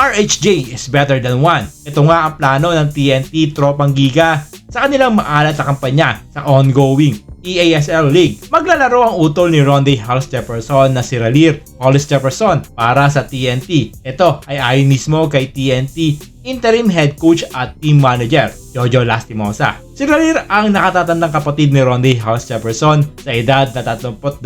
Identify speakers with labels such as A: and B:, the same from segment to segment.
A: RHJ is better than 1. Ito nga ang plano ng TNT Tropang Giga sa kanilang maalat na kampanya sa ongoing EASL League. Maglalaro ang utol ni Ronde Hollis Jefferson na si Ralir Hollis Jefferson para sa TNT. Ito ay ayon mismo kay TNT interim head coach at team manager Jojo Lastimosa. Si Ralir ang nakatatandang kapatid ni Ronde Hollis Jefferson sa edad na 32.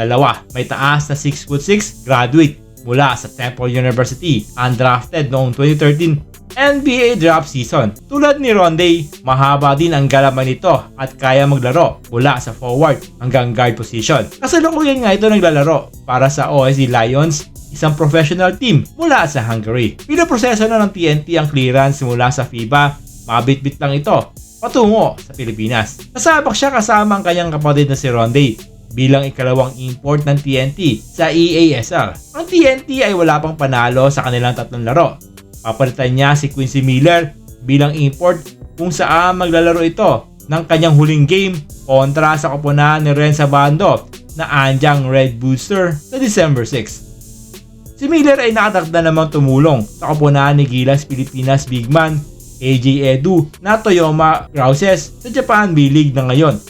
A: May taas na 6'6 graduate mula sa Temple University, undrafted noong 2013 NBA draft season. Tulad ni Ronde, mahaba din ang galaman nito at kaya maglaro mula sa forward hanggang guard position. Kasalukuyan nga ito naglalaro para sa OSC Lions, isang professional team mula sa Hungary. Pinoproseso na ng TNT ang clearance mula sa FIBA, mabit-bit lang ito patungo sa Pilipinas. Kasabak siya kasama ang kanyang kapatid na si Ronde bilang ikalawang import ng TNT sa EASL. Ang TNT ay wala pang panalo sa kanilang tatlong laro Papalitan niya si Quincy Miller bilang import kung saan maglalaro ito ng kanyang huling game kontra sa koponan ni Renza Bando na anjang Red Booster sa December 6. Si Miller ay nakatakda namang tumulong sa koponan ni Gilas Pilipinas Bigman AJ Edu na Toyoma Grouses sa Japan B-League na ngayon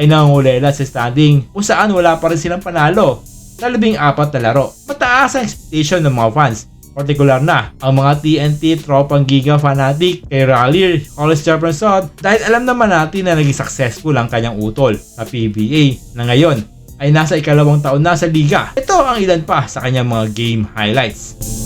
A: ay nangungulela sa standing kung saan wala pa rin silang panalo sa labing apat na laro. Mataas ang expectation ng mga fans Partikular na ang mga TNT tropang Giga fanatic kay Raleigh Hollis Jefferson dahil alam naman natin na naging successful ang kanyang utol sa PBA na ngayon ay nasa ikalawang taon na sa liga. Ito ang ilan pa sa kanyang mga game highlights.